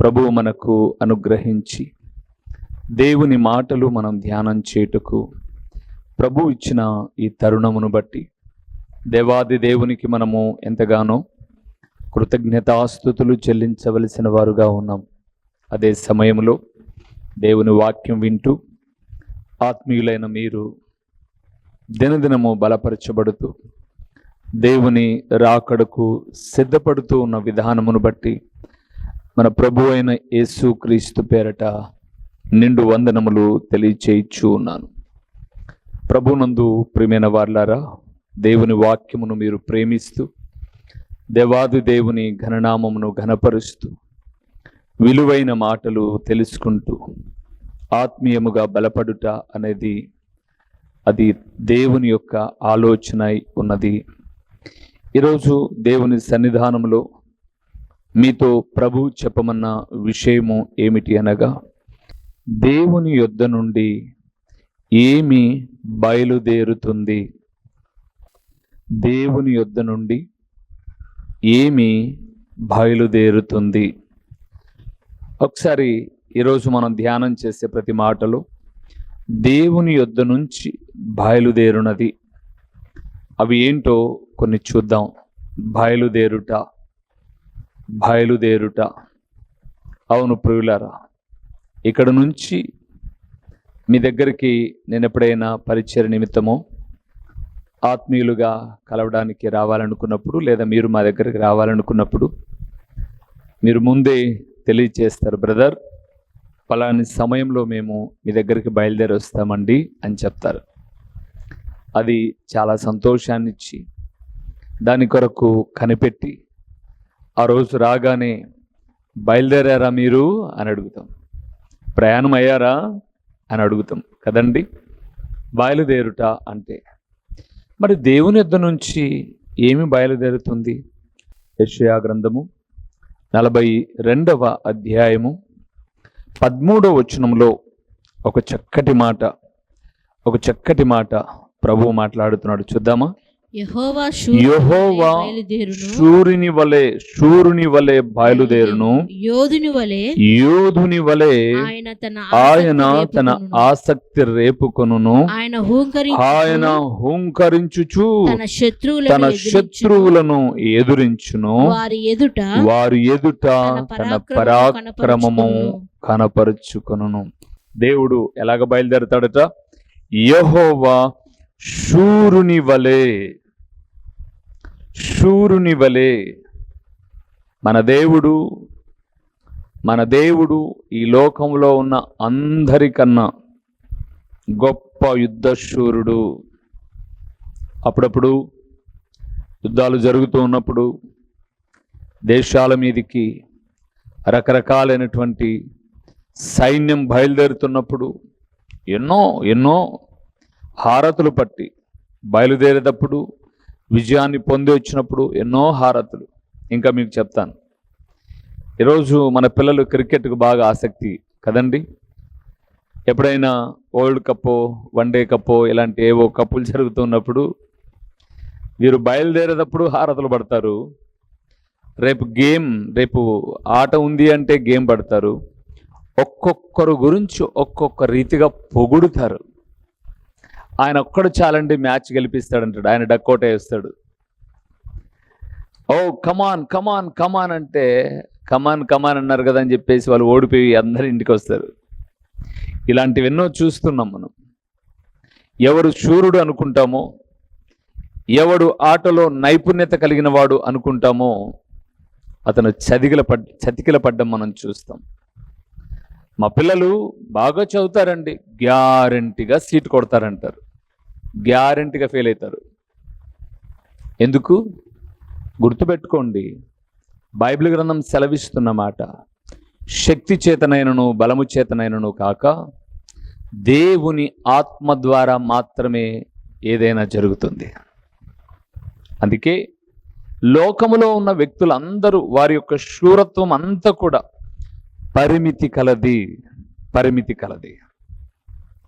ప్రభువు మనకు అనుగ్రహించి దేవుని మాటలు మనం ధ్యానం చేయుటకు ప్రభు ఇచ్చిన ఈ తరుణమును బట్టి దేవాది దేవునికి మనము ఎంతగానో కృతజ్ఞతాస్థుతులు చెల్లించవలసిన వారుగా ఉన్నాం. అదే సమయంలో దేవుని వాక్యం వింటూ ఆత్మీయులైన మీరు దినదినము బలపరచబడుతూ దేవుని రాకడకు సిద్ధపడుతూ ఉన్న విధానమును బట్టి మన ప్రభు అయిన యేసు క్రీస్తు పేరట నిండు వందనములు తెలియచేయిచ్చు ఉన్నాను. ప్రభునందు ప్రియమైన వార్లారా దేవుని వాక్యమును మీరు ప్రేమిస్తూ దేవాది దేవుని ఘననామమును ఘనపరుస్తూ విలువైన మాటలు తెలుసుకుంటూ ఆత్మీయముగా బలపడుట అనేది అది దేవుని యొక్క ఆలోచన ఉన్నది. ఈరోజు దేవుని సన్నిధానంలో మీతో ప్రభు చెప్పమన్న విషయము ఏమిటి అనగా దేవుని యొద్ద నుండి ఏమి బయలుదేరుతుంది? దేవుని యొద్ద నుండి ఏమి బయలుదేరుతుంది? ఒకసారి ఈరోజు మనం ధ్యానం చేసే ప్రతి మాటలో దేవుని యొద్ద నుంచి బయలుదేరునది. అవి ఏంటో కొన్ని చూద్దాం. బయలుదేరుట. బయలుదేరుట. అవును ప్రియులారా ఇక్కడ నుంచి మీ దగ్గరికి నేను ఎప్పుడైనా పరిచయ నిమిత్తమో ఆత్మీయులుగా కలవడానికి రావాలనుకున్నప్పుడు లేదా మీరు మా దగ్గరికి రావాలనుకున్నప్పుడు మీరు ముందే తెలియచేస్తారు బ్రదర్ పలాని సమయంలో మేము మీ దగ్గరికి బయలుదేరి వస్తామండి అని చెప్తారు. అది చాలా సంతోషాన్ని ఇచ్చి దాని కొరకు కనిపెట్టి ఆ రోజు రాగానే బయలుదేరారా మీరు? అని అడుగుతాం. ప్రయాణం అయ్యారా? అని అడుగుతాం. కదండి? బయలుదేరుట అంటే మరి దేవుని యొద్ద నుంచి ఏమి బయలుదేరుతుంది? యషయా గ్రంథము నలభై రెండవ అధ్యాయము పదమూడవ వచనంలో ఒక చక్కటి మాట ఒక చక్కటి మాట ప్రభువు మాట్లాడుతున్నాడు. చూద్దామా? యెహోవా శూరుని వలె శూరుని వలె బయలుదేరును. యోధుని వలె యోధుని వలె ఆయన తన ఆసక్తి రేపుకొనును. ఆయన ఆయన హుంకరించుచు తన శత్రువులను తన ఎదిరించును. శత్రువులను ఎదురించును. వారి ఎదుట వారి ఎదుట తన పరాక్రమము కనపరుచుకొనును. దేవుడు ఎలాగ బయలుదేరతాడట? యెహోవా శూరుని వలె శూరుని వలె మన దేవుడు మన దేవుడు ఈ లోకంలో ఉన్న అందరికన్నా గొప్ప యుద్ధశూరుడు అప్పుడప్పుడు యుద్ధాలు జరుగుతూ ఉన్నప్పుడు దేశాల మీదికి రకరకాలైనటువంటి సైన్యం బయలుదేరుతున్నప్పుడు ఎన్నో ఎన్నో హారతులు పట్టి బయలుదేరేటప్పుడు విజయాన్ని పొంది వచ్చినప్పుడు ఎన్నో హారతులు. ఇంకా మీకు చెప్తాను. ఈరోజు మన పిల్లలు క్రికెట్కు బాగా ఆసక్తి కదండి? ఎప్పుడైనా వరల్డ్ కప్పో వన్డే కప్పో ఇలాంటి ఏవో కప్పులు జరుగుతున్నప్పుడు వీరు బయలుదేరేటప్పుడు హారతులు పడతారు. రేపు గేమ్ రేపు ఆట ఉంది అంటే గేమ్ పడతారు. ఒక్కొక్కరు గురించి ఒక్కొక్క రీతిగా పొగుడుతారు. ఆయన ఒక్కడు చాలండి మ్యాచ్ గెలిపిస్తాడంటాడు. ఆయన డక్కోట వేస్తాడు. ఓ come on come on come on అంటే కమాన్ కమాన్ అన్నారు కదా అని చెప్పేసి వాళ్ళు ఓడిపోయి అందరి ఇంటికి వస్తారు. ఇలాంటివి ఎన్నో చూస్తున్నాం మనం. ఎవరు శూరుడు అనుకుంటామో ఎవడు ఆటలో నైపుణ్యత కలిగిన వాడు అనుకుంటామో అతను చదికిల పడ్ చతికిల పడ్డం మనం చూస్తాం. మా పిల్లలు బాగా చదువుతారండి. గ్యారంటీగా సీట్ కొడతారంటారు. గ్యారంటీగా ఫెయిల్ అవుతారు. ఎందుకు? గుర్తుపెట్టుకోండి బైబిల్ గ్రంథం సెలవిస్తున్న మాట శక్తి చేతనైనను బలము చేతనైనను కాక దేవుని ఆత్మ ద్వారా మాత్రమే ఏదైనా జరుగుతుంది. అందుకే లోకములో ఉన్న వ్యక్తులందరూ వారి యొక్క శూరత్వం అంతా కూడా పరిమితి కలది పరిమితి కలది.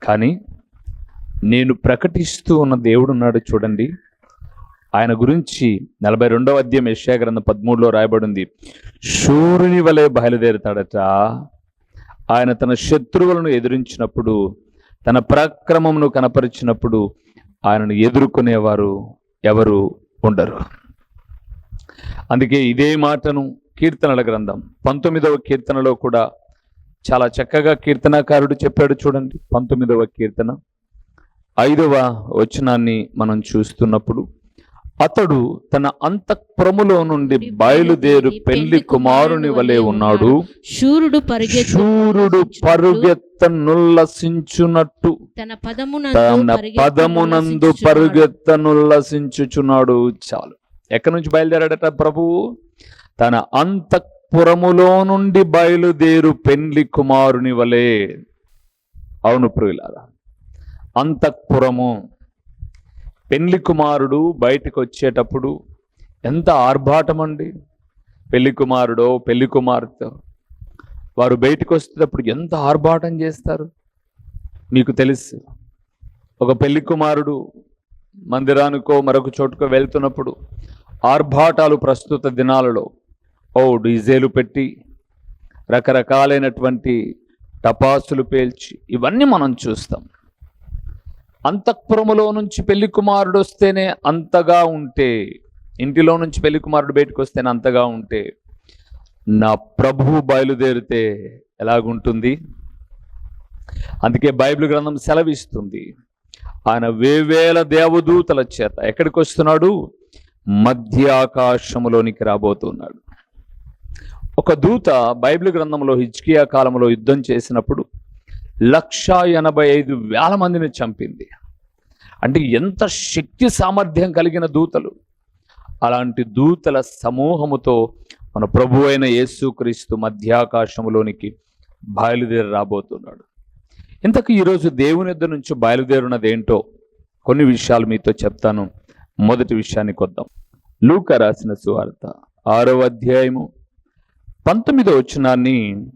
కానీ నేను ప్రకటిస్తూ ఉన్న దేవుడు ఉన్నాడు చూడండి. ఆయన గురించి నలభై రెండవ అధ్యాయం యశ్యా గ్రంథం పదమూడులో రాయబడింది. శూరుని వలె బయలుదేరుతాడట. ఆయన తన శత్రువులను ఎదిరించినప్పుడు తన పరాక్రమమును కనపరిచినప్పుడు ఆయనను ఎదుర్కొనేవారు ఎవరు ఉండరు. అందుకే ఇదే మాటను కీర్తనల గ్రంథం పంతొమ్మిదవ కీర్తనలో కూడా చాలా చక్కగా కీర్తనాకారుడు చెప్పాడు చూడండి. పంతొమ్మిదవ కీర్తన. ఐదవ వచనాన్ని మనం చూస్తున్నప్పుడు అతడు తన అంతఃపురములో నుండి బయలుదేరు పెళ్ళి కుమారుని వలె ఉన్నాడు. శూరుడు పరిగెత్తు శూరుడు పరుగెత్తనుల్లసించున్నట్టు తన పదమునందు తన పరిగెత్తు పదమునందు ఉల్లసించుచున్నాడు. పరుగెత్తనుల్లసించుచున్నాడు. చాలు. ఎక్కడి నుంచి బయలుదేరాడట ప్రభువు తన అంతఃపురములో నుండి బయలుదేరు పెండ్లి కుమారుని వలె. అవును ప్రియులారా అంతఃపురము. పెళ్ళి కుమారుడు బయటకు వచ్చేటప్పుడు ఎంత ఆర్భాటం అండి పెళ్ళి కుమారుడో పెళ్ళి కుమార్తె వారు బయటకు వచ్చేటప్పుడు ఎంత ఆర్భాటం చేస్తారు? మీకు తెలుసు. ఒక పెళ్ళి కుమారుడు మందిరానికో మరొక చోటుకో వెళ్తున్నప్పుడు ఆర్భాటాలు ప్రస్తుత దినాలలో ఓ డీజేలు పెట్టి రకరకాలైనటువంటి టపాసులు పేల్చి ఇవన్నీ మనం చూస్తాం. అంతఃపురములో నుంచి పెళ్ళి కుమారుడు వస్తేనే అంతగా ఉంటే ఇంటిలో నుంచి పెళ్ళి కుమారుడు బయటకు వస్తేనే అంతగా ఉంటే నా ప్రభువు బయలుదేరితే ఎలాగుంటుంది? అందుకే బైబిల్ గ్రంథం సెలవిస్తుంది. ఆయన వేవేల దేవదూతల చేత ఎక్కడికి వస్తున్నాడు? మధ్య ఆకాశములోనికి రాబోతున్నాడు. ఒక దూత బైబిల్ గ్రంథంలో హిజ్కియా కాలంలో యుద్ధం చేసినప్పుడు లక్ష ఎనభై ఐదు వేల మందిని చంపింది. అంటే ఎంత శక్తి సామర్థ్యం కలిగిన దూతలు. అలాంటి దూతల సమూహముతో మన ప్రభు అయిన యేసుక్రీస్తు మధ్యాకాశములోనికి బయలుదేరి రాబోతున్నాడు. ఇంతకు ఈరోజు దేవుని ఇద్దరు నుంచి బయలుదేరినది ఏంటో కొన్ని విషయాలు మీతో చెప్తాను. మొదటి విషయానికి వద్దాం లూక రాసిన సువార్త ఆరో అధ్యాయము పంతొమ్మిదో వచనాన్ని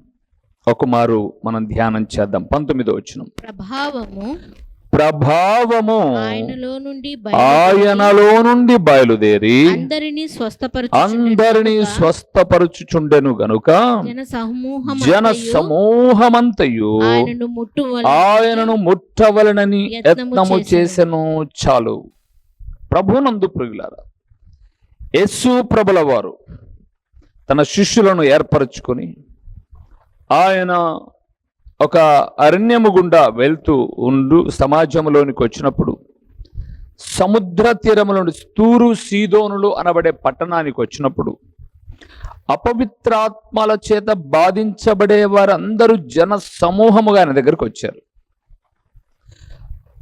ఒక మారు మనం ధ్యానం చేద్దాం. పంతొమ్మిదో వచనం. ప్రభావము ప్రభావము ఆయనలో నుండి ఆయనలో నుండి బయలుదేరి అందరినీ స్వస్థపరచు అందరినీ స్వస్థపరచుచుండెను గనుక జన సమూహం జన సమూహమంతయు ఆయనను ముట్టు ఆయనను ముట్టవలనని యత్నము చేసెను. చాలు. ప్రభునందు ప్రియులారా యేసు ప్రభుల వారు తన శిష్యులను ఏర్పరచుకొని ఆయన ఒక అరణ్యము గుండా వెళ్తూ ఉండు సమాజంలోనికి వచ్చినప్పుడు సముద్ర తీరములోని తూరు సీదోనులు అనబడే పట్టణానికి వచ్చినప్పుడు అపవిత్రాత్మల చేత బాధించబడే వారందరూ జన సమూహముగా ఆయన దగ్గరికి వచ్చారు.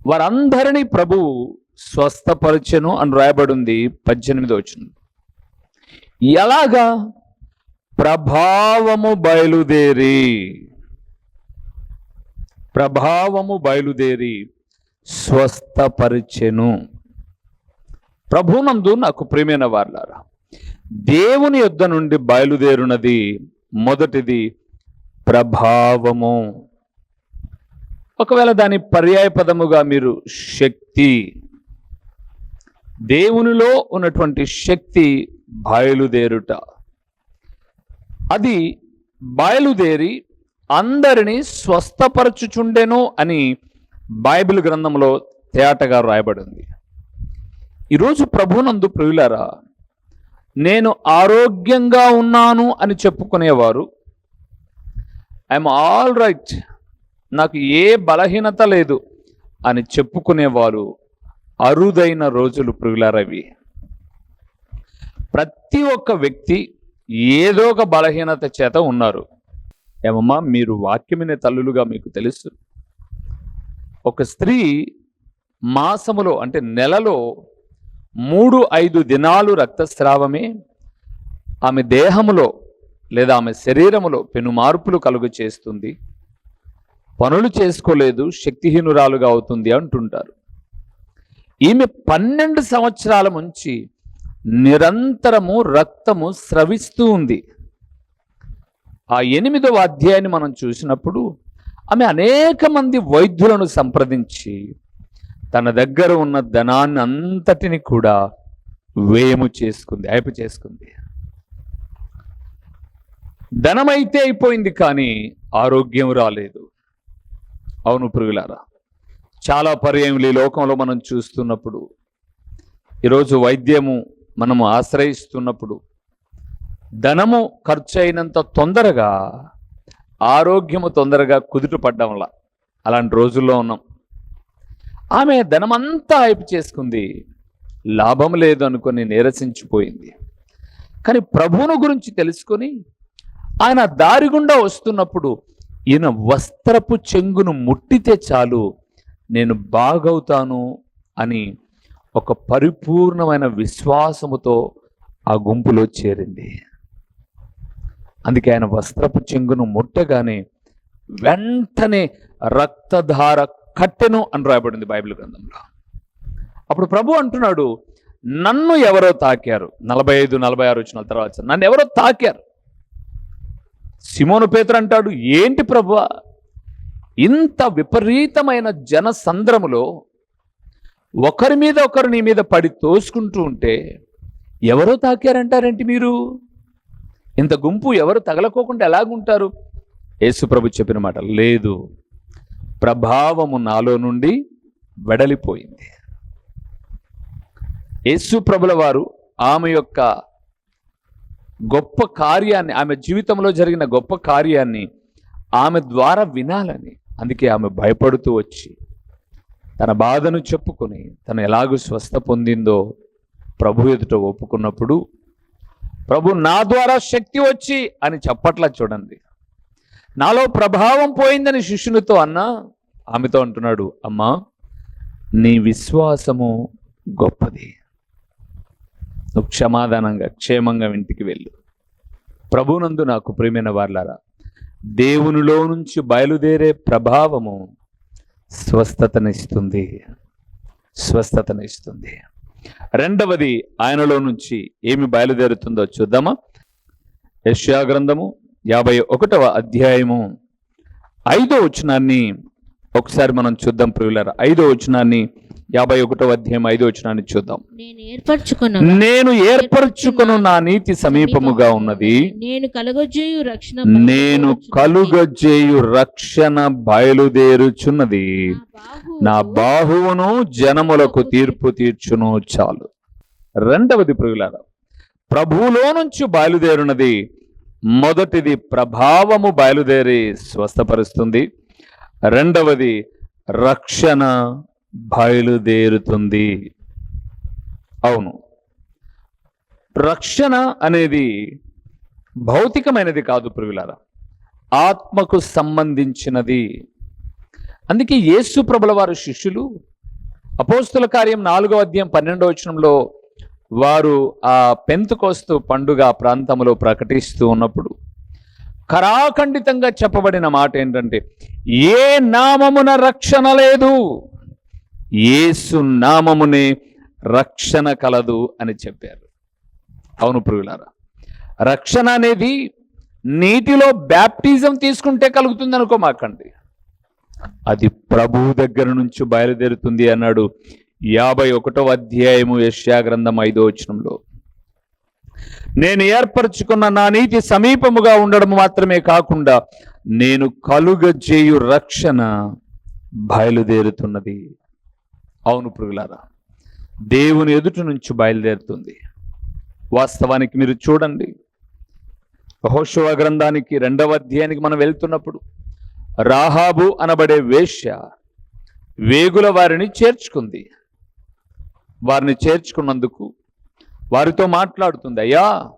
వారందరినీ ప్రభువు స్వస్థపరచను అని రాయబడింది పద్దెనిమిది వచ్చింది ఎలాగా? ప్రభావము బయలుదేరి. ప్రభావము బయలుదేరి స్వస్థపరిచెను. ప్రభునందు నాకు ప్రియమైన వార్లారా దేవుని యొద్ద నుండి బయలుదేరునది మొదటిది ప్రభావము. ఒకవేళ దాని పర్యాయ పదముగా మీరు శక్తి దేవునిలో ఉన్నటువంటి శక్తి బయలుదేరుట. అది బయలుదేరి అందరినీ స్వస్థపరచుచుండెను అని బైబిల్ గ్రంథంలో తేటగా రాయబడింది. ఈరోజు ప్రభునందు ప్రియులారా నేను ఆరోగ్యంగా ఉన్నాను అని చెప్పుకునేవారు. ఐఎమ్ ఆల్ రైట్ నాకు ఏ బలహీనత లేదు అని చెప్పుకునేవారు అరుదైన రోజులు ప్రియులారవి ప్రతి ఒక్క వ్యక్తి ఏదో ఒక బలహీనత చేత ఉన్నారు. ఏమమ్మా మీరు వాక్యమైన తల్లులుగా మీకు తెలుసు. ఒక స్త్రీ మాసములో అంటే నెలలో మూడు ఐదు దినాలు రక్తస్రావమే ఆమె దేహములో లేదా ఆమె శరీరములో పెను మార్పులు కలుగు చేస్తుంది. పనులు చేసుకోలేదు శక్తిహీనురాలుగా అవుతుంది అంటుంటారు. ఈమె పన్నెండు సంవత్సరాల నుంచి నిరంతరము రక్తము స్రవిస్తూ ఉంది. ఆ ఎనిమిదవ అధ్యాయాన్ని మనం చూసినప్పుడు ఆమె అనేక మంది వైద్యులను సంప్రదించి తన దగ్గర ఉన్న ధనాన్ని అంతటిని కూడా వేము చేసుకుంది అయప చేసుకుంది. ధనమైతే అయిపోయింది కానీ ఆరోగ్యం రాలేదు. అవును పురుగులారా చాలా పర్యాయములు ఈ లోకంలో మనం చూస్తున్నప్పుడు. ఈరోజు వైద్యము మనము ఆశ్రయిస్తున్నప్పుడు ధనము ఖర్చు అయినంత తొందరగా ఆరోగ్యము తొందరగా కుదుట పడ్డంలా అలాంటి రోజుల్లో ఉన్నాం. ఆమె ధనమంతా ఐపు చేసుకుంది లాభం లేదు అనుకుని నీరసించిపోయింది. కానీ ప్రభువును గురించి తెలుసుకొని ఆయన దారి గుండా వస్తున్నప్పుడు ఈయన వస్త్రపు చెంగును ముట్టితే చాలు నేను బాగవుతాను అని ఒక పరిపూర్ణమైన విశ్వాసముతో ఆ గుంపులో చేరింది. అందుకే ఆయన వస్త్రపు చెంగును ముట్టగానే వెంటనే రక్తధార కట్టెను అని రాయబడింది బైబిల్ గ్రంథంలో. అప్పుడు ప్రభు అంటున్నాడు నన్ను ఎవరో తాకారు? నలభై ఐదు నలభై ఆరు వచ్చిన తర్వాత నన్ను ఎవరో తాకారు? సిమోను పేతురు అంటాడు ఏంటి ప్రభు? ఇంత విపరీతమైన జన సంద్రములో ఒకరి మీద ఒకరు నీ మీద పడి తోసుకుంటూ ఉంటే ఎవరో తాకారంటారేంటి మీరు? ఇంత గుంపు ఎవరు తగలకోకుండా ఎలాగుంటారు? యేసుప్రభు చెప్పిన మాట లేదు ప్రభావము నాలో నుండి వెడలిపోయింది. యేసుప్రభుల వారు ఆమె యొక్క గొప్ప కార్యాన్ని ఆమె జీవితంలో జరిగిన గొప్ప కార్యాన్ని ఆమె ద్వారా వినాలని అందుకే ఆమె భయపడుతూ వచ్చి తన బాధను చెప్పుకొని తను ఎలాగూ స్వస్థ పొందిందో ప్రభు ఎదుట ఒప్పుకున్నప్పుడు ప్రభు నా ద్వారా శక్తి వచ్చి అని చెప్పట్లా చూడండి. నాలో ప్రభావం పోయిందని శిష్యునితో అన్నా? ఆమెతో అంటున్నాడు అమ్మా నీ విశ్వాసము గొప్పది. నువ్వు క్షమాదానంగా క్షేమంగా ఇంటికి వెళ్ళు. ప్రభునందు నాకు ప్రియమైన వార్లారా దేవునిలో నుంచి బయలుదేరే ప్రభావము స్వస్థతనిస్తుంది. స్వస్థతనిస్తుంది. రెండవది ఆయనలో నుంచి ఏమి బయలుదేరుతుందో చూద్దామా? యశ్యా గ్రంథము యాభై ఒకటవ అధ్యాయము. ఐదో వచనాన్ని ఒకసారి మనం చూద్దాం ప్రియులరా. ఐదో వచనాన్ని యాభై ఒకటవ అధ్యాయం ఐదో వచనాన్ని చూద్దాం. నేను ఏర్పరచుకును నా నీతి సమీపముగా ఉన్నది. నేను కలగజేయు రక్షణ నేను కలుగజేయు రక్షణ బయలుదేరుచున్నది. నా బాహువును జనములకు తీర్పు తీర్చును చాలు. రెండవది ప్రియులారా ప్రభువులో నుంచి బయలుదేరునది మొదటిది ప్రభావము బయలుదేరి స్వస్థపరుస్తుంది. రెండవది రక్షణ బయలుదేరుతుంది. అవును. రక్షణ అనేది భౌతికమైనది కాదు ప్రియులారా. ఆత్మకు సంబంధించినది. అందుకే యేసు ప్రభుల వారి శిష్యులు అపోస్తుల కార్యం నాలుగో అధ్యాయం పన్నెండో వచనంలో వారు ఆ పెంతుకోస్తు పండుగ ప్రాంతంలో ప్రకటిస్తూ ఉన్నప్పుడు కరాఖండితంగా చెప్పబడిన మాట ఏంటంటే ఏ నామమున రక్షణ లేదు. యేసు నామమునే రక్షణ కలదు అని చెప్పారు. అవును ప్రియులారా రక్షణ అనేది నీటిలో బ్యాప్టిజం తీసుకుంటే కలుగుతుంది అనుకోమాకండి. అది ప్రభువు దగ్గర నుంచి బయలుదేరుతుంది అన్నాడు యాభై ఒకటో అధ్యాయము యశ్యాగ్రంథం ఐదో వచనంలో. నేను ఏర్పరచుకున్న నా నీతి సమీపముగా ఉండడం మాత్రమే కాకుండా నేను కలుగజేయు రక్షణ బయలుదేరుతున్నది. అవును పురుగులారా దేవుని ఎదుటి నుంచి బయలుదేరుతుంది. వాస్తవానికి మీరు చూడండి హోషవ గ్రంథానికి రెండవ అధ్యాయానికి మనం వెళ్తున్నప్పుడు రాహాబు అనబడే వేశ్య వేగుల వారిని చేర్చుకుంది. వారిని చేర్చుకున్నందుకు వారితో మాట్లాడుతుంది అయ్యా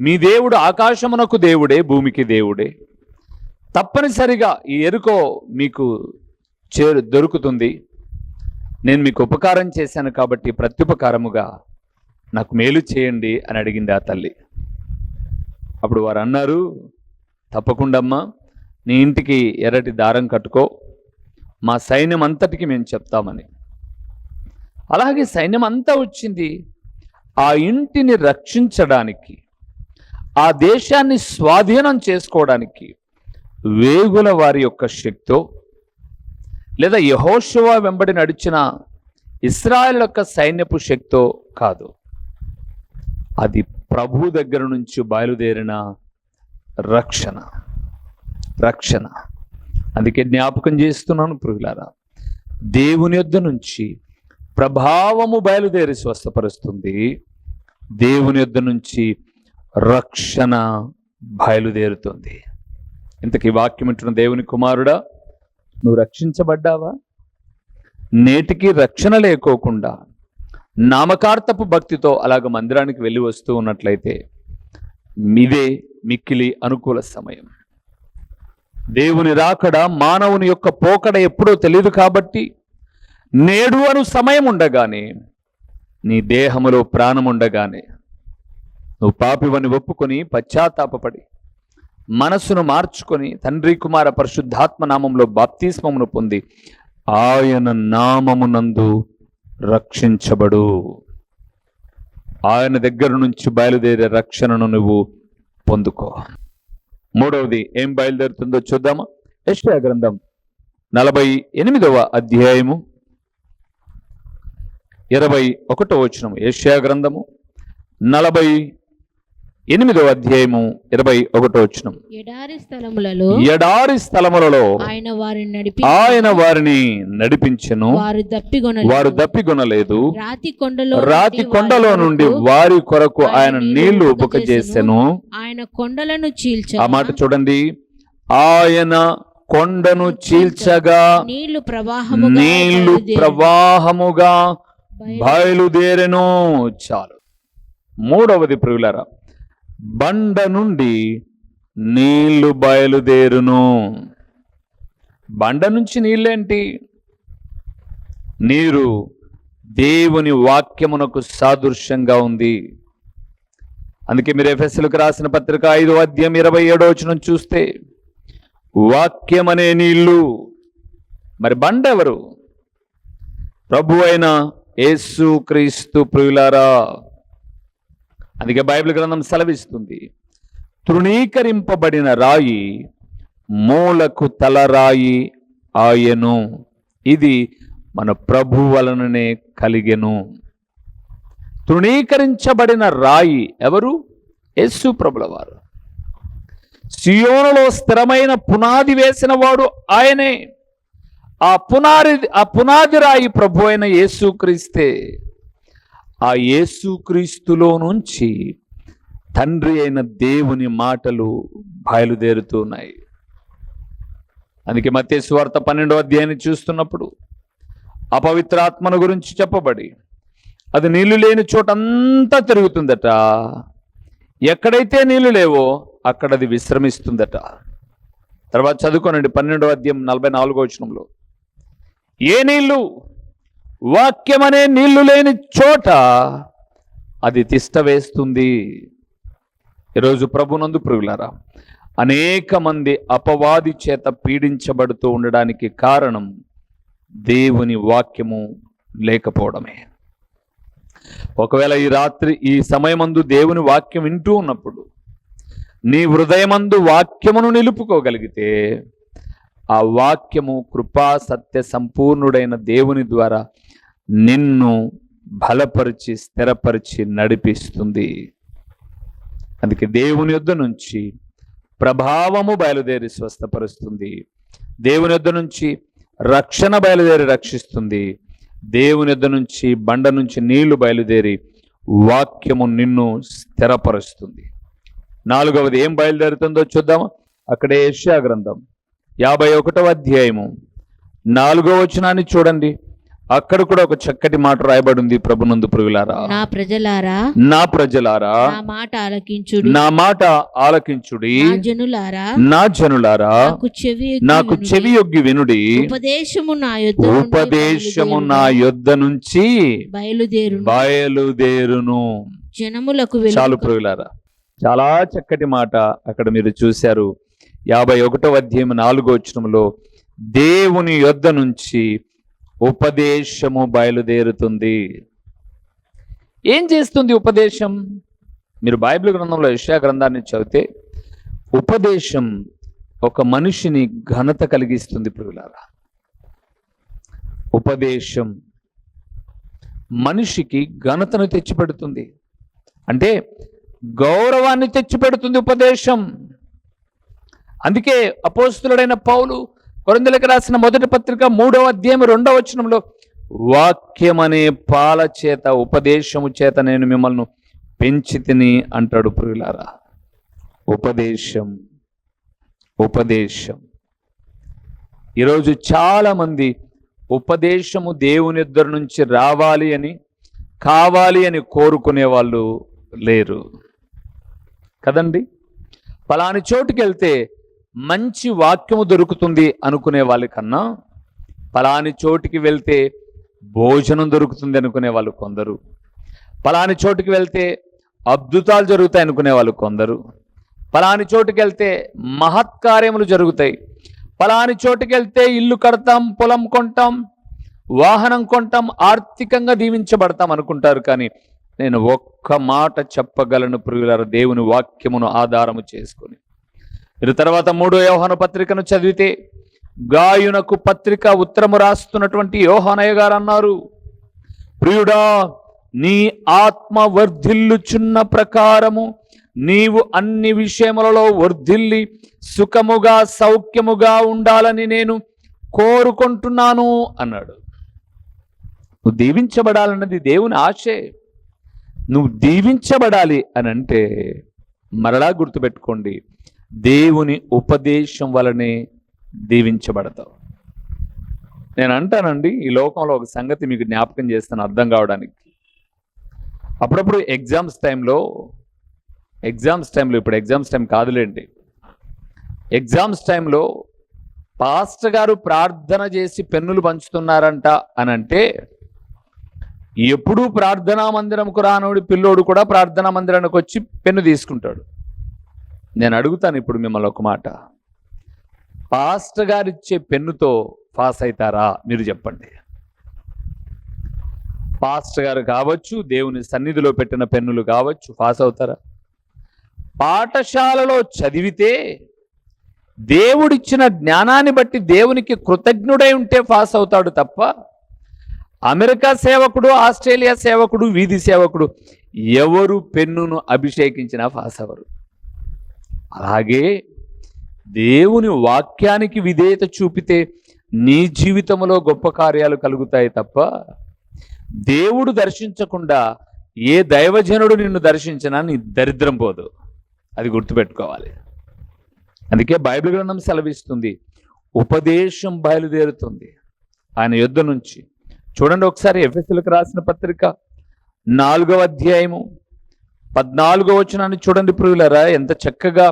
మీ దేవుడు ఆకాశమునకు దేవుడే భూమికి దేవుడే. తప్పనిసరిగా ఈ ఎరుకో మీకు చేరు దొరుకుతుంది. నేను మీకు ఉపకారం చేశాను కాబట్టి ప్రత్యుపకారముగా నాకు మేలు చేయండి అని అడిగింది ఆ తల్లి. అప్పుడు వారు అన్నారు తప్పకుండమ్మా నీ ఇంటికి ఎర్రటి దారం కట్టుకో మా సైన్యం అంతటికి మేము చెప్తామని. అలాగే సైన్యం అంతా వచ్చింది. ఆ ఇంటిని రక్షించడానికి ఆ దేశాన్ని స్వాధీనం చేసుకోవడానికి వేగుల వారి యొక్క శక్తో లేదా యహోశివ వెంబడి నడిచిన ఇస్రాయల్ యొక్క సైన్యపు శక్తో కాదు. అది ప్రభు దగ్గర నుంచి బయలుదేరిన రక్షణ. రక్షణ. అందుకే జ్ఞాపకం చేస్తున్నాను పురుగులారా దేవుని యొద్ద నుంచి ప్రభావము బయలుదేరి స్వస్థపరుస్తుంది. దేవుని యొద్ద నుంచి రక్షణ బయలుదేరుతుంది. ఇంతకీ వాక్యం వింటున్న దేవుని కుమారుడా నువ్వు రక్షించబడ్డావా? నేటికి రక్షణ లేకోకుండా నామకార్థపు భక్తితో అలాగ మందిరానికి వెళ్ళి వస్తూ ఉన్నట్లయితే మీదే మిక్కిలి అనుకూల సమయం. దేవుని రాకడ మానవుని యొక్క పోకడ ఎప్పుడో తెలియదు కాబట్టి నేడు అను సమయం ఉండగానే నీ దేహములో ప్రాణం ఉండగానే నువ్వు పాపివని ఒప్పుకొని పశ్చాత్తాపపడి మనస్సును మార్చుకొని తండ్రి కుమార పరిశుద్ధాత్మ నామంలో బాప్తిస్మమును పొంది ఆయన నామమునందు రక్షించబడు. ఆయన దగ్గర నుంచి బయలుదేరే రక్షణను నువ్వు పొందుకో. మూడవది ఏం బయలుదేరుతుందో చూద్దామా? యెషయా గ్రంథం నలభై ఎనిమిదవ అధ్యాయము ఇరవై ఒకటో వచనం యెషయా గ్రంథము నలభై ఎనిమిదవ అధ్యాయము ఇరవై ఒకటో వచనం. ఎడారి స్థలములలో ఎడారి స్థలములలో ఆయన వారిని నడిపి ఆయన వారిని నడిపించెను. వారు దప్పిగొన వారు దప్పికొనలేదు రాతి కొండలో రాతి కొండలో నుండి వారి కొరకు ఆయన నీళ్ళు ఉబక చేసెను. ఆయన కొండలను చీల్చ ఆ మాట చూడండి. ఆయన కొండను చీల్చగా నీళ్ళు ప్రవాహముగా నీళ్ళు ప్రవాహముగా బయలు- బయలుదేరెను. చాలు. మూడవది ప్రియులరా బండ నుండి నీళ్ళు బయలుదేరును. బండ నుంచి నీళ్ళేంటి? నీరు దేవుని వాక్యమునకు సాదృశ్యంగా ఉంది. అందుకే మీరు ఎఫ్ఎస్లకు రాసిన పత్రిక ఐదో అధ్యాయం ఇరవై ఏడో వచ్చిన చూస్తే వాక్యం అనే నీళ్ళు. మరి బండ ఎవరు? ప్రభు అయిన యేసు క్రీస్తు ప్రియులారా అందుకే బైబిల్ గ్రంథం సెలవిస్తుంది. తృణీకరింపబడిన రాయి మూలకు తలరాయి ఆయను. ఇది మన ప్రభు వలననే కలిగెను. తృణీకరించబడిన రాయి ఎవరు? యేసు ప్రభుల వారు సియోనులో స్థిరమైన పునాది వేసిన వాడు ఆయనే. ఆ పునాది ఆ పునాది రాయి ప్రభు అయిన యేసుక్రీస్తే. ఆ యేసుక్రీస్తులో నుంచి తండ్రి అయిన దేవుని మాటలు బయలుదేరుతున్నాయి అందుకే మత్తే పన్నెండో అధ్యాయాన్ని చూస్తున్నప్పుడు అపవిత్రాత్మను గురించి చెప్పబడి అది నీళ్ళు లేని చోటంతా తిరుగుతుందట. ఎక్కడైతే నీళ్ళు లేవో అక్కడ అది విశ్రమిస్తుందట. తర్వాత చదువుకోనండి పన్నెండో అధ్యాయం నలభై నాలుగో వచనంలో. ఏ నీళ్ళు? వాక్యమనే నీళ్ళు లేని చోట అది తిష్టవేస్తుంది ఈరోజు ప్రభునందు ప్రియులారా అనేక మంది అపవాది చేత పీడించబడుతూ ఉండడానికి కారణం దేవుని వాక్యము లేకపోవడమే. ఒకవేళ ఈ రాత్రి ఈ సమయమందు దేవుని వాక్యం వింటూ ఉన్నప్పుడు నీ హృదయమందు వాక్యమును నిలుపుకోగలిగితే ఆ వాక్యము కృపా సత్య సంపూర్ణుడైన దేవుని ద్వారా నిన్ను బలపరిచి స్థిరపరిచి నడిపిస్తుంది. అందుకే దేవుని యొద్ద నుంచి ప్రభావము బయలుదేరి స్వస్థపరుస్తుంది. దేవుని యొద్ద నుంచి రక్షణ బయలుదేరి రక్షిస్తుంది. దేవుని యొద్ద నుంచి బండ నుంచి నీళ్ళు బయలుదేరి వాక్యము నిన్ను స్థిరపరుస్తుంది. నాలుగవది ఏం బయలుదేరుతుందో చూద్దామా? అక్కడే యెషయా గ్రంథం యాభై ఒకటవ అధ్యాయము. నాలుగో వచనాన్ని చూడండి. అక్కడ కూడా ఒక చక్కటి మాట రాయబడి ఉంది ప్రభునందు పురుగులారా నా ప్రజలారా నా ప్రజలారా నా మాట ఆలకించుడి. నా మాట ఆలకించుడి. నా జనులారా నా జనులారా నాకు చెవి నాకు వినుడి. చెవి యొగ్గి వినుడి. ఉపదేశము నా యొద్ద ఉపదేశము నా. యొద్ద నుంచి బయలుదేరును. బయలుదేరును. జనములకు చాలు ప్రియులారా. చాలా చక్కటి మాట అక్కడ మీరు చూశారు. యాభై ఒకటో అధ్యాయం నాలుగో వచనంలో దేవుని యొద్ద నుంచి ఉపదేశము బయలుదేరుతుంది. ఏం చేస్తుంది ఉపదేశం? మీరు బైబిల్ గ్రంథంలో యెషయా గ్రంథాన్ని చదివితే ఉపదేశం ఒక మనిషిని ఘనత కలిగిస్తుంది ప్రియులారా. ఉపదేశం మనిషికి ఘనతను తెచ్చిపెడుతుంది. అంటే గౌరవాన్ని తెచ్చిపెడుతుంది ఉపదేశం. అందుకే అపోస్తులుడైన పౌలు కొరందులకు రాసిన మొదటి పత్రిక మూడవ అధ్యాయం రెండవ వచనంలో వాక్యం అనే పాల చేత ఉపదేశము చేత నేను మిమ్మల్ని పెంచి తిని అంటాడు ప్రియులారా. ఉపదేశం ఉపదేశం. ఈరోజు చాలా మంది ఉపదేశము దేవుని ఇద్దరు నుంచి రావాలి అని కావాలి అని కోరుకునే వాళ్ళు లేరు. కదండి? పలాని చోటుకి వెళ్తే మంచి వాక్యము దొరుకుతుంది అనుకునే వాళ్ళకన్నా ఫలాని చోటికి వెళ్తే భోజనం దొరుకుతుంది అనుకునే వాళ్ళు కొందరు. ఫలాని చోటుకి వెళ్తే అద్భుతాలు జరుగుతాయి అనుకునే వాళ్ళు కొందరు. ఫలాని చోటుకి వెళ్తే మహత్కార్యములు జరుగుతాయి. ఫలాని చోటుకి వెళ్తే ఇల్లు కడతాం పొలం కొంటాం వాహనం కొంటాం ఆర్థికంగా దీవించబడతాం అనుకుంటారు కానీ నేను ఒక్క మాట చెప్పగలను ప్రియులార దేవుని వాక్యమును ఆధారము చేసుకొని. మీరు తర్వాత మూడో యోహాను పత్రికను చదివితే గాయునకు పత్రిక ఉత్తరము రాస్తున్నటువంటి యోహానయ్య గారు అన్నారు ప్రియుడా నీ ఆత్మ వర్ధిల్లుచున్న ప్రకారము నీవు అన్ని విషయములలో వర్ధిల్లి సుఖముగా సౌఖ్యముగా ఉండాలని నేను కోరుకుంటున్నాను అన్నాడు. నువ్వు దీవించబడాలన్నది దేవుని ఆశే. నువ్వు దీవించబడాలి అని అంటే మరలా గుర్తుపెట్టుకోండి దేవుని ఉపదేశం వలనే దీవించబడతావు. నేను అంటానండి ఈ లోకంలో ఒక సంగతి మీకు జ్ఞాపకం చేస్తాను అర్థం కావడానికి. అప్పుడప్పుడు ఎగ్జామ్స్ టైంలో ఎగ్జామ్స్ టైంలో ఇప్పుడు ఎగ్జామ్స్ టైం కాదులేండి. ఎగ్జామ్స్ టైంలో పాస్టర్ గారు ప్రార్థన చేసి పెన్నులు పంచుతున్నారంట అని అంటే ఎప్పుడూ ప్రార్థనా మందిరంకు రానోడి పిల్లోడు కూడా ప్రార్థనా మందిరానికి వచ్చి పెన్ను తీసుకుంటాడు. నేను అడుగుతాను ఇప్పుడు మిమ్మల్ని ఒక మాట. పాస్టర్ గారు ఇచ్చే పెన్నుతో పాస్ అవుతారా మీరు చెప్పండి. పాస్టర్ గారు కావచ్చు దేవుని సన్నిధిలో పెట్టిన పెన్నులు కావచ్చు పాస్ అవుతారా? పాఠశాలలో చదివితే దేవుడిచ్చిన జ్ఞానాన్ని బట్టి దేవునికి కృతజ్ఞుడై ఉంటే పాస్ అవుతాడు తప్ప అమెరికా సేవకుడు ఆస్ట్రేలియా సేవకుడు వీధి సేవకుడు ఎవరు పెన్నును అభిషేకించినా పాస్ అవ్వరు. అలాగే దేవుని వాక్యానికి విధేయత చూపితే నీ జీవితంలో గొప్ప కార్యాలు కలుగుతాయి తప్ప దేవుడు దర్శించకుండా ఏ దైవజనుడు నిన్ను దర్శించినా నీ దరిద్రం పోదు. అది గుర్తుపెట్టుకోవాలి. అందుకే బైబిల్ గ్రంథం సెలవిస్తుంది. ఉపదేశం బయలుదేరుతుంది. ఆయన యుద్ధ నుంచి. చూడండి ఒకసారి ఎఫ్ఎస్లకు రాసిన పత్రిక నాలుగవ అధ్యాయము పద్నాలుగో వచనాన్ని చూడండి ప్రియులరా. ఎంత చక్కగా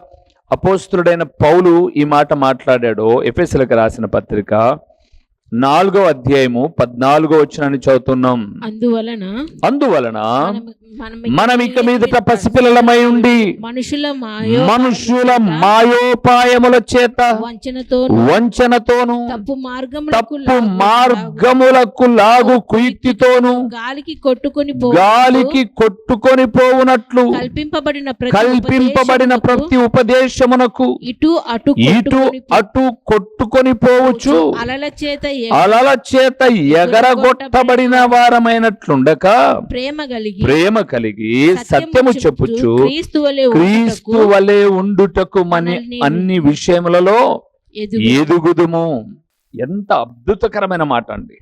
అపోస్తుడైన పౌలు ఈ మాట మాట్లాడాడో ఎఫ్ఎస్లకు రాసిన పత్రిక. నాలుగో అధ్యాయము పద్నాలుగో వచనాన్ని చదువుతున్నాం. అందువలన అందువలన మనం- ఇక మీదట పసిపిల్లలమై ఉండి మనుషుల మాయో మనుషుల మాయోపాయముల చేత వంచనతో వంచనతోను తప్పు మార్గములకు తప్పు మార్గములకు లాగు కుయుక్తితోను గాలికి కొట్టుకొని గాలికి కొట్టుకొని పోవునట్లు కల్పింపబడిన కల్పింపబడిన ప్రతి ఉపదేశమునకు ఇటు అటు ఇటు అటు కొట్టుకొని పోవచ్చు. అలల చేత అలల చేత ఎగరగొట్టబడిన వారమైనట్లుండక ప్రేమ కలిగి ప్రేమ కలిగి సత్యము చెప్పుచు క్రీస్తు వలె ఉండుటకు మన అన్ని విషయములలో ఎదుగు ఎదుగుదుము. ఎంత అద్భుతకరమైన మాట అండి.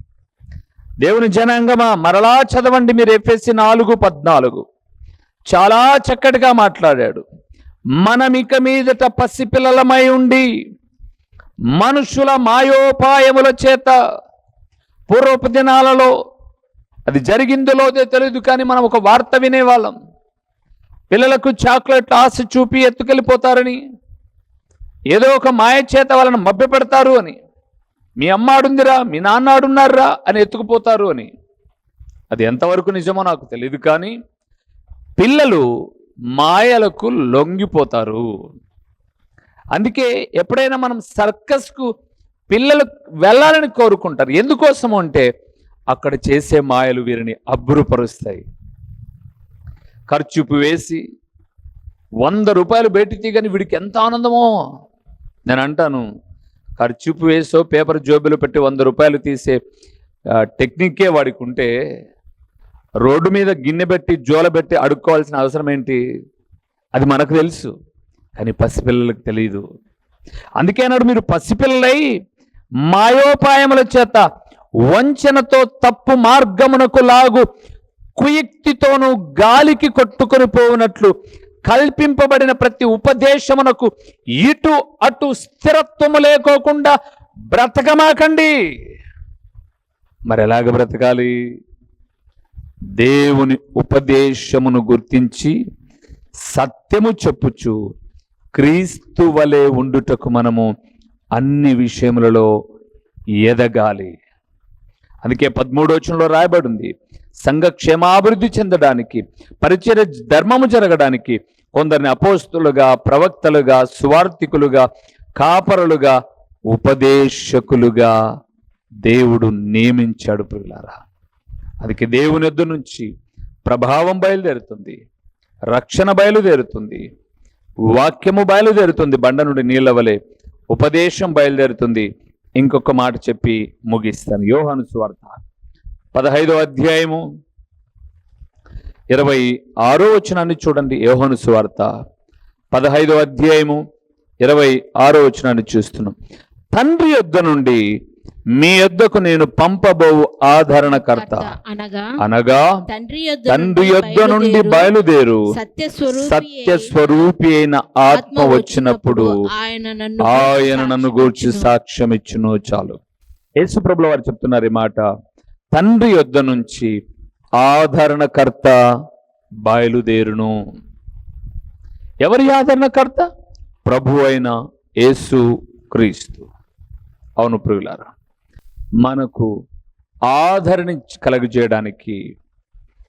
దేవుని జనాంగమా మరలా చదవండి మీరు ఎఫ్ఎస్సి నాలుగు పద్నాలుగు. చాలా చక్కటిగా మాట్లాడాడు. మనం ఇక మీదట పసిపిల్లలమై ఉండి మనుషుల మాయోపాయముల చేత పూర్వపు దినాలలో అది జరిగిందో తెలియదు కానీ మనం ఒక వార్త వినేవాళ్ళం. పిల్లలకు చాక్లెట్ ఆశ చూపి ఎత్తుకెళ్ళిపోతారని ఏదో ఒక మాయ చేత వాళ్ళని మభ్య పెడతారు అని మీ అమ్మ ఆడుందిరా మీ నాన్న ఆడున్నారా అని ఎత్తుకుపోతారు అని. అది ఎంతవరకు నిజమో నాకు తెలియదు కానీ పిల్లలు మాయలకు లొంగిపోతారు. అందుకే ఎప్పుడైనా మనం సర్కస్కు పిల్లలు వెళ్ళాలని కోరుకుంటారు. ఎందుకోసం అంటే అక్కడ చేసే మాయలు వీరిని అబ్బురుపరుస్తాయి. ఖర్చుపు వేసి వంద రూపాయలు బయటికి తీయగానే వీడికి ఎంత ఆనందమో. నేను అంటాను ఖర్చుపు వేసో పేపర్ జోబులు పెట్టి వంద రూపాయలు తీసే టెక్నిక్కే వాడికి ఉంటే రోడ్డు మీద గిన్నె పెట్టి జోల పెట్టి అడుక్కోవాల్సిన అవసరం ఏంటి అది మనకు తెలుసు. కానీ పసిపిల్లలకు తెలియదు అందుకే అన్నాడు మీరు పసిపిల్లలై మాయోపాయముల చేత వంచనతో తప్పు మార్గమునకు లాగు కుయుక్తితోనూ గాలికి కొట్టుకొని పోవునట్లు కల్పింపబడిన ప్రతి ఉపదేశమునకు ఇటు అటు స్థిరత్వము లేకోకుండా బ్రతకమాకండి. మరి ఎలాగ బ్రతకాలి? దేవుని ఉపదేశమును గుర్తించి సత్యము చెప్పుచు క్రీస్తు వలె ఉండుటకు మనము అన్ని విషయములలో ఎదగాలి. అందుకే పదమూడోచనలో రాయబడింది సంఘ క్షేమాభివృద్ధి చెందడానికి పరిచయ ధర్మము జరగడానికి కొందరిని అపోస్తులుగా ప్రవక్తలుగా సువార్థికులుగా కాపరులుగా ఉపదేశకులుగా దేవుడు నియమించాడు పిల్లారా అందుకే దేవుని నుంచి ప్రభావం బయలుదేరుతుంది రక్షణ బయలుదేరుతుంది. వాక్యము బయలుదేరుతుంది బండ నుండి నీళ్ళ వలె ఉపదేశం బయలుదేరుతుంది. ఇంకొక మాట చెప్పి ముగిస్తాను. యోహాను సువార్త పదహైదో అధ్యాయము ఇరవై ఆరో వచనాన్ని చూడండి. యోహాను సువార్త పదహైదో అధ్యాయము ఇరవై ఆరో వచనాన్ని చూస్తున్నాం. తండ్రి యొద్ద నుండి మీ యొద్దకు నేను పంపబోవు ఆదరణకర్త. అనగా అనగా తండ్రి యొద్ద యొద్ద నుండి బయలుదేరు సత్య స్వరూపి అయిన ఆత్మ వచ్చినప్పుడు ఆయన నన్ను ఆయన నన్ను గూర్చి సాక్ష్యం ఇచ్చును చాలు. యేసుప్రభుల వారు చెప్తున్నారు ఈ మాట. తండ్రి యొద్ద నుంచి ఆదరణకర్త బయలుదేరును. ఎవరి ఆదరణకర్త? ప్రభు అయిన యేసు క్రీస్తు. అవును ప్రియులారా మనకు ఆదరణ కలుగజేయడానికి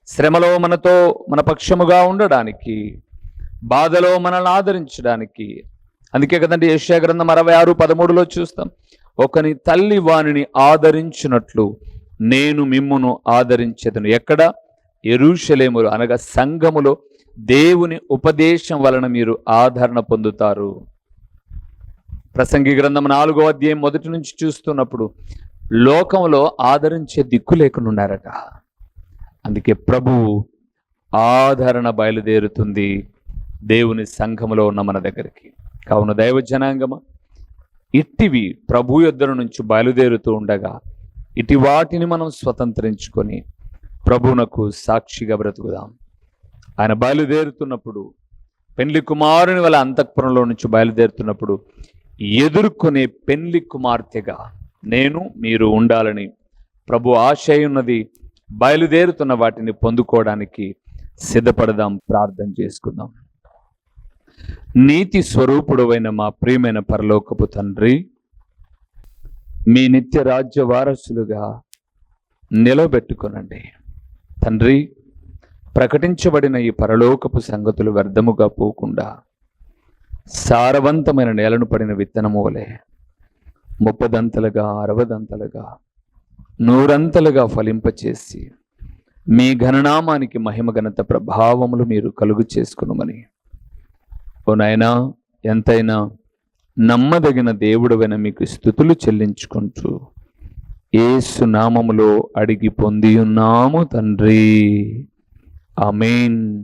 శ్రమలో మనతో మన పక్షముగా ఉండడానికి బాధలో మనల్ని ఆదరించడానికి అందుకే కదండి యశ్యా గ్రంథం అరవై ఆరు పదమూడులో చూస్తాం ఒకని తల్లి వానిని ఆదరించినట్లు నేను మిమ్మును ఆదరించేదను. ఎక్కడ? ఎరుషలేములు అనగా సంఘములో దేవుని ఉపదేశం వలన మీరు ఆదరణ పొందుతారు. ప్రసంగి గ్రంథం నాలుగో అధ్యాయం మొదటి నుంచి చూస్తున్నప్పుడు లోకంలో ఆదరించే దిక్కు లేకున్నారట అందుకే ప్రభువు ఆదరణ బయలుదేరుతుంది దేవుని సంఘములో ఉన్న మన దగ్గరికి. కావున దైవ జనాంగమ ఇట్టివి ప్రభు యొద్దల నుంచి బయలుదేరుతూ ఉండగా ఇటు వాటిని మనం స్వతంత్రించుకొని ప్రభువునకు సాక్షిగా బ్రతుకుదాం. ఆయన బయలుదేరుతున్నప్పుడు పెండ్లి కుమారుని వల్ల అంతఃపురంలో నుంచి బయలుదేరుతున్నప్పుడు ఎదుర్కొనే పెళ్ళి కుమార్తెగా నేను మీరు ఉండాలని ప్రభు ఆశయున్నది బయలుదేరుతున్న వాటిని పొందుకోవడానికి సిద్ధపడదాం ప్రార్థన చేసుకుందాం. నీతి స్వరూపుడవైన మా ప్రియమైన పరలోకపు తండ్రి మీ నిత్య రాజ్య వారసులుగా నిలబెట్టుకునండి. తండ్రి ప్రకటించబడిన ఈ పరలోకపు సంగతులు వ్యర్థముగా పోకుండా సారవంతమైన నేలను పడిన విత్తనము వలె ముప్పదంతలుగా అరవదంతలుగా నూరంతలుగా ఫలింపచేసి మీ ఘననామానికి మహిమ ఘనత ప్రభావములు మీరు కలుగు చేసుకునమని. ఓ నాయనా ఎంతైనా నమ్మదగిన దేవుడవైన మీకు స్థుతులు చెల్లించుకుంటూ ఏసు నామములో అడిగి పొంది ఉన్నాము తండ్రి. అమీన్